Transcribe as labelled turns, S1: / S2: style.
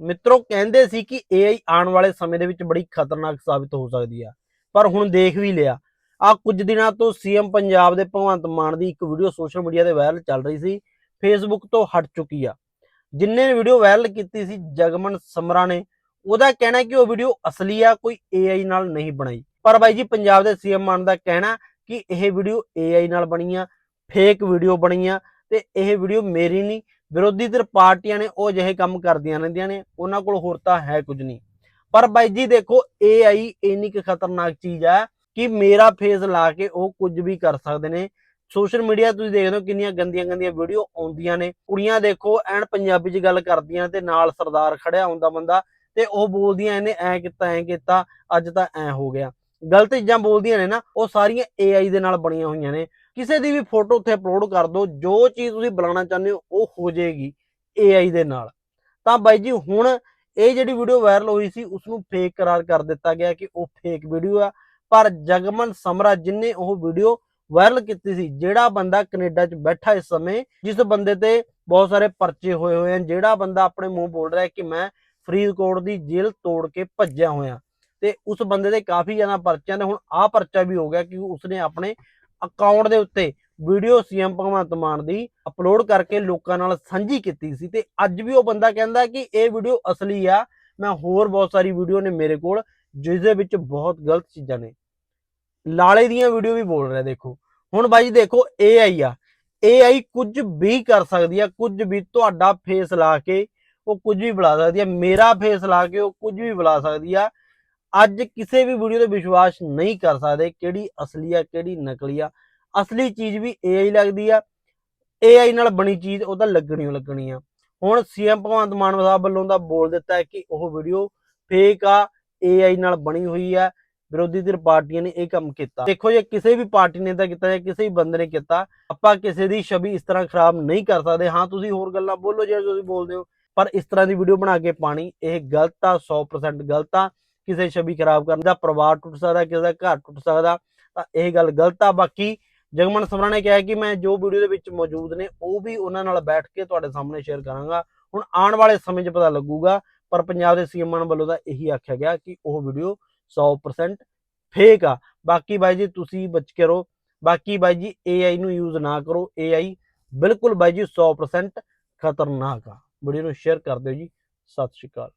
S1: ਮਿੱਤਰੋ ਕਹਿੰਦੇ ਸੀ ਕਿ AI ਆਉਣ ਵਾਲੇ ਸਮੇਂ ਦੇ ਵਿੱਚ ਬੜੀ ਖਤਰਨਾਕ ਸਾਬਿਤ ਹੋ ਸਕਦੀ ਆ, ਪਰ ਹੁਣ ਦੇਖ ਵੀ ਲਿਆ। ਆ ਕੁਝ ਦਿਨਾਂ ਤੋਂ ਸੀਐਮ ਪੰਜਾਬ ਦੇ ਭਗਵੰਤ ਮਾਨ ਦੀ ਇੱਕ ਵੀਡੀਓ ਸੋਸ਼ਲ ਮੀਡੀਆ ਤੇ ਵਾਇਰਲ ਚੱਲ ਰਹੀ ਸੀ ਫੇਸਬੁੱਕ ਤੋਂ ਹਟ ਚੁੱਕੀ ਆ। ਜਿੰਨੇ ਵੀਡੀਓ ਵਾਇਰਲ ਕੀਤੀ ਸੀ, ਜਗਮਨ ਸਮਰਾ ਨੇ, ਉਹਦਾ ਕਹਿਣਾ ਕਿ ਉਹ ਵੀਡੀਓ ਅਸਲੀ ਆ, ਕੋਈ AI ਨਾਲ ਨਹੀਂ ਬਣਾਈ। ਪਰ ਬਾਈ ਜੀ, ਪੰਜਾਬ ਦੇ ਸੀਐਮ ਮਾਨ ਦਾ ਕਹਿਣਾ ਕਿ ਇਹ ਵੀਡੀਓ AI ਨਾਲ ਬਣੀ ਆ ਫੇਕ ਵੀਡੀਓ ਬਣੀ ਆ, ਤੇ ਇਹ ਵੀਡੀਓ ਮੇਰੀ ਨਹੀਂ ਵਿਰੋਧੀ ਧਿਰ ਪਾਰਟੀਆਂ ਨੇ ਉਹ ਅਜਿਹੇ ਕੰਮ ਕਰਦੀਆਂ ਰਹਿੰਦੀਆਂ ਨੇ, ਉਹਨਾਂ ਕੋਲ ਹੋਰ ਤਾਂ ਹੈ ਕੁਝ ਨਹੀਂ। ਪਰ ਬਾਈ ਜੀ ਦੇਖੋ AI ਇੰਨੀ ਕੁ ਖਤਰਨਾਕ ਚੀਜ਼ ਹੈ ਕਿ ਮੇਰਾ ਫੇਸ ਲਾ ਕੇ ਉਹ ਕੁਝ ਵੀ ਕਰ ਸਕਦੇ ਨੇ। ਸੋਸ਼ਲ ਮੀਡੀਆ ਤੁਸੀਂ ਦੇਖਦੇ ਹੋ ਕਿੰਨੀਆਂ ਗੰਦੀਆਂ ਗੰਦੀਆਂ ਵੀਡੀਓ ਆਉਂਦੀਆਂ ਨੇ। ਕੁੜੀਆਂ ਦੇਖੋ, ਐਨ ਪੰਜਾਬੀ ਚ ਗੱਲ ਕਰਦੀਆਂ ਤੇ ਨਾਲ ਸਰਦਾਰ ਖੜਿਆ ਹੁੰਦਾ ਬੰਦਾ ਤੇ ਉਹ ਬੋਲਦੀਆਂ ਇਹਨੇ ਐ ਕੀਤਾ ਐ ਕੀਤਾ, ਅੱਜ ਤਾਂ ਐ ਹੋ ਗਿਆ। ਗਲਤ ਚੀਜ਼ਾਂ ਬੋਲਦੀਆਂ ਨੇ ਨਾ, ਉਹ ਸਾਰੀਆਂ AI ਦੇ ਨਾਲ ਬਣੀਆਂ ਹੋਈਆਂ ਨੇ। ਕਿਸੇ ਦੀ ਵੀ ਫੋਟੋ ਉੱਥੇ ਅਪਲੋਡ ਕਰ ਦਿਓ, ਜੋ ਚੀਜ਼ ਤੁਸੀਂ ਬੁਲਾਉਣਾ ਚਾਹੁੰਦੇ ਹੋ, ਉਹ ਹੋ ਜਾਏਗੀ AI ਦੇ ਨਾਲ। ਤਾਂ ਬਾਈ ਜੀ, ਹੁਣ ਇਹ ਜਿਹੜੀ ਵੀਡੀਓ ਵਾਇਰਲ ਹੋਈ ਸੀ ਉਸ ਨੂੰ ਫੇਕ ਕਰਾਰ ਕਰ ਦਿੱਤਾ ਗਿਆ ਕਿ ਉਹ ਫੇਕ ਵੀਡੀਓ ਆ। ਪਰ ਜਗਮਨ ਸਮਰਾ ਜਿਨੇ ਉਹ ਵੀਡੀਓ ਵਾਇਰਲ ਕੀਤੀ ਸੀ, ਜਿਹੜਾ ਬੰਦਾ ਕੈਨੇਡਾ 'ਚ ਬੈਠਾ ਇਸ ਸਮੇਂ, ਜਿਸ ਬੰਦੇ ਤੇ ਬਹੁਤ ਸਾਰੇ ਪਰਚੇ ਹੋਏ ਹੋਏ ਹਨ ਜਿਹੜਾ ਬੰਦਾ ਆਪਣੇ ਮੂੰਹ ਬੋਲ ਰਿਹਾ ਕਿ ਮੈਂ ਫਰੀਦਕੋਟ ਦੀ ਜੇਲ੍ਹ ਤੋੜ ਕੇ ਭੱਜਿਆ ਹੋਇਆ। ਤੇ ਉਸ ਬੰਦੇ ਦੇ ਕਾਫੀ ਜ਼ਿਆਦਾ ਪਰਚਿਆਂ ਨੇ ਹੁਣ ਆਹ ਪਰਚਾ ਵੀ ਹੋ ਗਿਆ ਕਿ ਉਸਨੇ ਆਪਣੇ ਅਕਾਊਂਟ ਦੇ ਉੱਤੇ ਵੀਡੀਓ ਸੀਐਮ ਭਗਵੰਤ ਮਾਨ ਦੀ ਅਪਲੋਡ ਕਰਕੇ ਲੋਕਾਂ ਨਾਲ ਸਾਂਝੀ ਕੀਤੀ ਸੀ ਤੇ ਅੱਜ ਵੀ ਉਹ ਬੰਦਾ ਕਹਿੰਦਾ ਕਿ ਇਹ ਵੀਡੀਓ ਅਸਲੀ ਆ, ਮੈਂ ਹੋਰ ਬਹੁਤ ਸਾਰੀ ਵੀਡੀਓ ਨੇ ਮੇਰੇ ਕੋਲ, ਜਿਸ ਦੇ ਵਿੱਚ ਬਹੁਤ ਗਲਤ ਚੀਜ਼ਾਂ ਨੇ। ਲਾਲੇ ਦੀਆਂ ਵੀਡੀਓ ਵੀ ਬੋਲ ਰਿਹਾ, ਦੇਖੋ। ਹੁਣ ਬਾਈ ਦੇਖੋ AI ਆ। AI ਕੁਝ ਵੀ ਕਰ ਸਕਦੀ ਆ, ਕੁਝ ਵੀ ਤੁਹਾਡਾ ਫੇਸ ਲਾ ਕੇ ਉਹ ਕੁਝ ਵੀ ਬੁਲਾ ਸਕਦੀ ਆ। ਮੇਰਾ ਫੇਸ ਲਾ ਕੇ ਉਹ ਕੁਝ ਵੀ ਬੁਲਾ ਸਕਦੀ ਆ। ਅੱਜ ਕਿਸੇ ਵੀ ਵੀਡੀਓ ਤੇ ਵਿਸ਼ਵਾਸ ਨਹੀਂ ਕਰ ਸਕਦੇ ਕਿਹੜੀ ਅਸਲੀ ਆ, ਕਿਹੜੀ ਨਕਲੀ ਆ। ਅਸਲੀ ਚੀਜ਼ ਵੀ AI ਲੱਗਦੀ ਆ। AI ਨਾਲ ਬਣੀ ਚੀਜ਼ ਉਹ ਤਾਂ ਲੱਗਣੀ ਲੱਗਣੀ ਆ। ਹੁਣ ਸੀਐਮ ਭਗਵੰਤ ਮਾਨ ਸਾਹਿਬ ਵੱਲੋਂ ਦਾ ਬੋਲ ਦਿੱਤਾ ਹੈ ਕਿ ਉਹ ਵੀਡੀਓ ਫੇਕ ਆ AI ਨਾਲ ਬਣੀ ਹੋਈ ਆ। ਵਿਰੋਧੀ ਧਿਰ ਪਾਰਟੀਆਂ ਨੇ ਇਹ ਕੰਮ ਕੀਤਾ। ਦੇਖੋ ਜੇ ਕਿਸੇ ਵੀ ਪਾਰਟੀ ਨੇ ਤਾਂ ਕੀਤਾ ਜਾਂ ਕਿਸੇ ਵੀ ਬੰਦੇ ਨੇ ਕੀਤਾ, ਆਪਾਂ ਕਿਸੇ ਦੀ ਛਵੀ ਇਸ ਤਰ੍ਹਾਂ ਖਰਾਬ ਨਹੀਂ ਕਰ ਸਕਦੇ। ਹਾਂ, ਤੁਸੀਂ ਹੋਰ ਗੱਲਾਂ ਬੋਲੋ ਜੇ ਤੁਸੀਂ ਬੋਲਦੇ ਹੋ। ਪਰ ਇਸ ਤਰ੍ਹਾਂ ਦੀ ਵੀਡੀਓ ਬਣਾ ਕੇ ਪਾਣੀ, ਇਹ ਗਲਤ ਆ 100% ਗਲਤ ਆ। ਕਿਸੇ ਛਵੀ ਖਰਾਬ ਕਰਨ ਦਾ, ਪਰਿਵਾਰ ਟੁੱਟ ਸਕਦਾ, ਕਿਸੇ ਦਾ ਘਰ ਟੁੱਟ ਸਕਦਾ, ਤਾਂ ਇਹ ਗੱਲ ਗਲਤ ਆ। ਬਾਕੀ ਜਗਮਨ ਸਮਰਾ ਨੇ ਕਿਹਾ ਕਿ ਮੈਂ ਜੋ ਵੀਡੀਓ ਦੇ ਵਿੱਚ ਮੌਜੂਦ ਨੇ, ਉਹ ਵੀ ਉਹਨਾਂ ਨਾਲ ਬੈਠ ਕੇ ਤੁਹਾਡੇ ਸਾਹਮਣੇ ਸ਼ੇਅਰ ਕਰਾਂਗਾ। ਹੁਣ ਆਉਣ ਵਾਲੇ ਸਮੇਂ 'ਚ ਪਤਾ ਲੱਗੂਗਾ, ਪਰ ਪੰਜਾਬ ਦੇ ਸੀਐਮ ਵੱਲੋਂ ਤਾਂ ਇਹੀ ਆਖਿਆ ਗਿਆ ਕਿ ਉਹ ਵੀਡੀਓ 100% ਫੇਕ ਆ। ਬਾਕੀ ਬਾਈ ਜੀ, ਤੁਸੀਂ ਬਚ ਕੇ ਰਹੋ। ਬਾਕੀ ਬਾਈ ਜੀ AI ਨੂੰ ਯੂਜ਼ ਨਾ ਕਰੋ। AI ਬਿਲਕੁਲ ਬਾਈ ਜੀ 100% ਖਤਰਨਾਕ ਆ। ਵੀਡੀਓ ਨੂੰ ਸ਼ੇਅਰ ਕਰ ਦਿਓ ਜੀ। ਸਤਿ ਸ਼੍ਰੀ ਅਕਾਲ।